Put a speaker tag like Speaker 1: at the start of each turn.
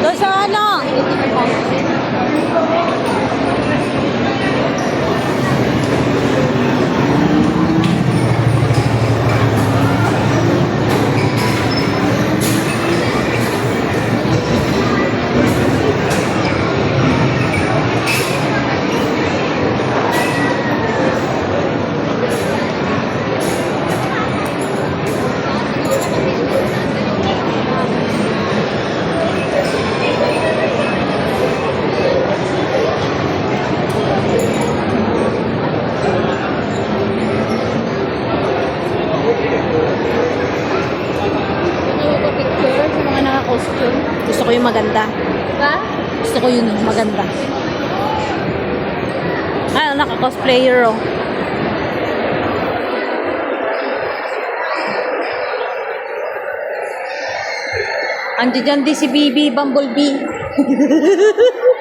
Speaker 1: Doon sa ano? Naka-costume.
Speaker 2: Gusto ko yung maganda.
Speaker 1: Ba?
Speaker 2: Gusto ko yun, maganda. Ah, naka-cosplayer oh. Andiyan din si Bibi Bumblebee.